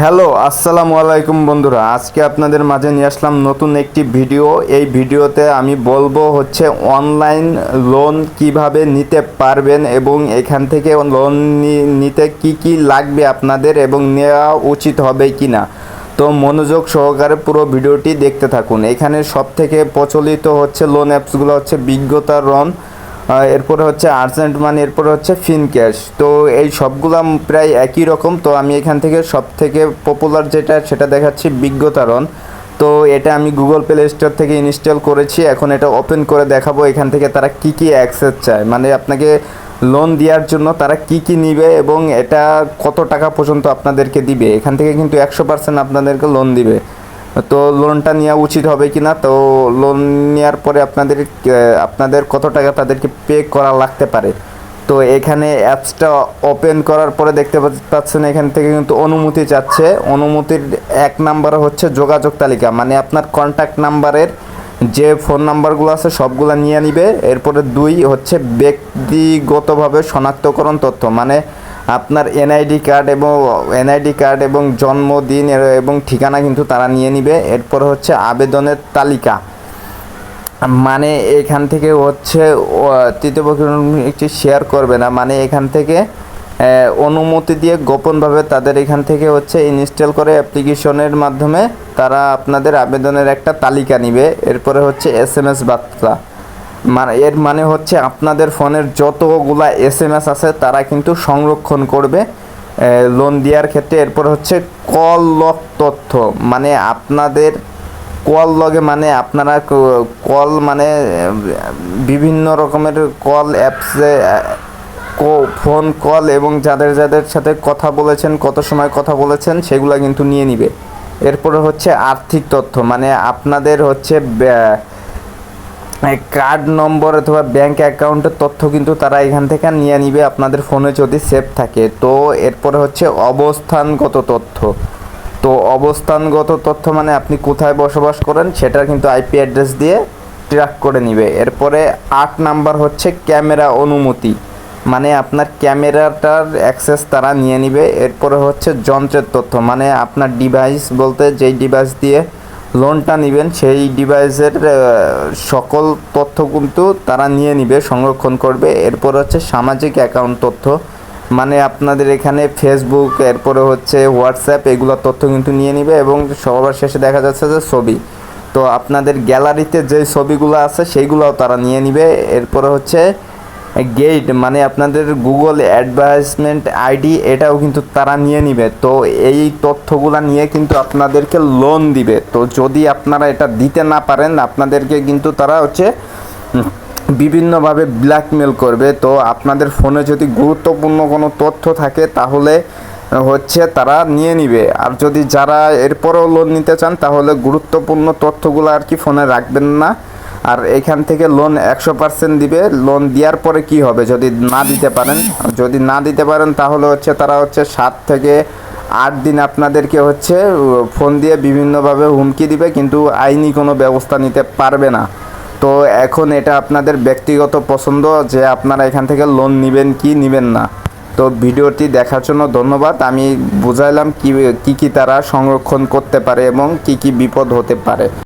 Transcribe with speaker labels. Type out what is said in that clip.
Speaker 1: Hello, আসসালামু আলাইকুম বন্ধুরা। আজকে আপনাদের মাঝে নিয়ে আসলাম নতুন একটি ভিডিও। এই ভিডিওতে আমি বলব হচ্ছে অনলাইন লোন কীভাবে নিতে পারবেন এবং এখান থেকে লোন নিতে কি কি লাগবে আপনাদের এবং নেওয়া উচিত হবে কি না তো মনোযোগ সহকারে পুরো ভিডিওটি দেখতে থাকুন। এখানে সব থেকে প্রচলিত হচ্ছে লোন অ্যাপসগুলো হচ্ছে বিজ্ঞতা রন এরপরে হচ্ছে আর্জেন্ট মানি, এরপরে হচ্ছে ফিন ক্যাশ। তো এই সবগুলো প্রায় একই রকম। তো আমি এখান থেকে সব থেকে পপুলার যেটা, সেটা দেখাচ্ছি বিজ্ঞতারণ। তো এটা আমি গুগল প্লে স্টোর থেকে ইনস্টল করেছি। এখন এটা ওপেন করে দেখাবো এখান থেকে তারা কি কি অ্যাক্সেস চায়। মানে আপনাকে লোন দেওয়ার জন্য তারা কি কি নিবে এবং এটা কত টাকা পর্যন্ত আপনাদেরকে দিবে। এখান থেকে কিন্তু একশো পার্সেন্ট আপনাদেরকে লোন দিবে। তো লোনটা নেওয়া উচিত হবে কি না তো লোন নেওয়ার পরে আপনাদের আপনাদের কত টাকা তাদেরকে পে করা লাগতে পারে? তো এখানে অ্যাপসটা ওপেন করার পরে দেখতে পাচ্ছেন এখান থেকে কিন্তু অনুমতি চাচ্ছে। অনুমতির এক নাম্বার হচ্ছে যোগাযোগ তালিকা। মানে আপনার কন্ট্যাক্ট নাম্বারের যে ফোন নাম্বারগুলো আছে সবগুলো নিয়ে নিবে। এরপরে দুই হচ্ছে ব্যক্তিগতভাবে শনাক্তকরণ তথ্য। মানে আপনার এনআইডি কার্ড এবং এনআইডি কার্ড এবং জন্মদিন এবং ঠিকানা কিন্তু তারা নিয়ে নিবে। এরপরে হচ্ছে আবেদনের তালিকা। মানে এখান থেকে হচ্ছে তৃতীয় পক্ষ একটি শেয়ার করবে না। মানে এখান থেকে অনুমতি দিয়ে গোপনভাবে তাদের এখান থেকে হচ্ছে ইনস্টল করে অ্যাপ্লিকেশনের মাধ্যমে তারা আপনাদের আবেদনের একটা তালিকা নিবে। এরপরে হচ্ছে এস এম এস বার্তা। মানে এর মানে হচ্ছে আপনাদের ফোনের যতগুলা এস এম এস আছে, তারা কিন্তু সংরক্ষণ করবে লোন দেওয়ার ক্ষেত্রে। এরপর হচ্ছে কল লক তথ্য মানে আপনাদের কল লগে মানে আপনারা কল মানে বিভিন্ন রকমের কল অ্যাপসে ফোন কল এবং যাদের যাদের সাথে কথা বলেছেন, কত সময় কথা বলেছেন, সেগুলো কিন্তু নিয়ে নিবে। এরপরে হচ্ছে আর্থিক তথ্য মানে আপনাদের হচ্ছে কার্ড নম্বর অথবা ব্যাংক অ্যাকাউন্টের তথ্য কিন্তু তারা এখান থেকে নিয়ে নিবে আপনাদের ফোনে যদি সেভ থাকে। তো এরপরে হচ্ছে অবস্থানগত তথ্য। তো অবস্থানগত তথ্য মানে আপনি কোথায় বসবাস করেন সেটা কিন্তু আইপি অ্যাড্রেস দিয়ে ট্র্যাক করে নিবে। এরপরে আট নাম্বার হচ্ছে ক্যামেরা অনুমতি। মানে আপনার ক্যামেরাটার অ্যাক্সেস তারা নিয়ে নিবে। এরপরে হচ্ছে যন্ত্রের তথ্য। মানে আপনার ডিভাইস বলতে যেই ডিভাইস দিয়ে লোনটা নেবেন, সেই ডিভাইসের সকল তথ্য কিন্তু তারা নিয়ে নিবে, সংরক্ষণ করবে। এরপর হচ্ছে সামাজিক অ্যাকাউন্ট তথ্য। মানে আপনাদের এখানে ফেসবুক এরপরে হচ্ছে হোয়াটসঅ্যাপ এগুলো তথ্য কিন্তু নিয়ে নিবে এবং সবার শেষে দেখা যাচ্ছে যে ছবি। তো আপনাদের গ্যালারিতে যে ছবিগুলো আছে, সেইগুলোও তারা নিয়ে নিবে। এরপরে হচ্ছে গেট মানে আপনাদের গুগল অ্যাডভার্টাইজমেন্ট আইডি এটাও কিন্তু তারা নিয়ে নিবে। তো এই তথ্যগুলো নিয়ে কিন্তু আপনাদেরকে লোন দিবে। তো যদি আপনারা এটা দিতে না পারেন, আপনাদেরকে কিন্তু তারা হচ্ছে বিভিন্নভাবে ব্ল্যাকমেল করবে। তো আপনাদের ফোনে যদি গুরুত্বপূর্ণ কোনো তথ্য থাকে, তাহলে হচ্ছে তারা নিয়ে নিবে। আর যদি যারা এরপরও লোন নিতে চান, তাহলে গুরুত্বপূর্ণ তথ্যগুলো আর কি ফোনে রাখবেন না। আর এখান থেকে লোন একশো পার্সেন্ট দিবে। লোন দেওয়ার পরে কি হবে? যদি না দিতে পারেন, যদি না দিতে পারেন, তাহলে হচ্ছে তারা হচ্ছে সাত থেকে আট দিন আপনাদেরকে হচ্ছে ফোন দিয়ে বিভিন্নভাবে হুমকি দিবে, কিন্তু আইনি কোনো ব্যবস্থা নিতে পারবে না। তো এখন এটা আপনাদের ব্যক্তিগত পছন্দ যে আপনারা এখান থেকে লোন নেবেন কি নেবেন না। তো ভিডিওটি দেখার জন্য ধন্যবাদ। আমি বুঝাইলাম কি কি তারা সংরক্ষণ করতে পারে এবং কি কি বিপদ হতে পারে।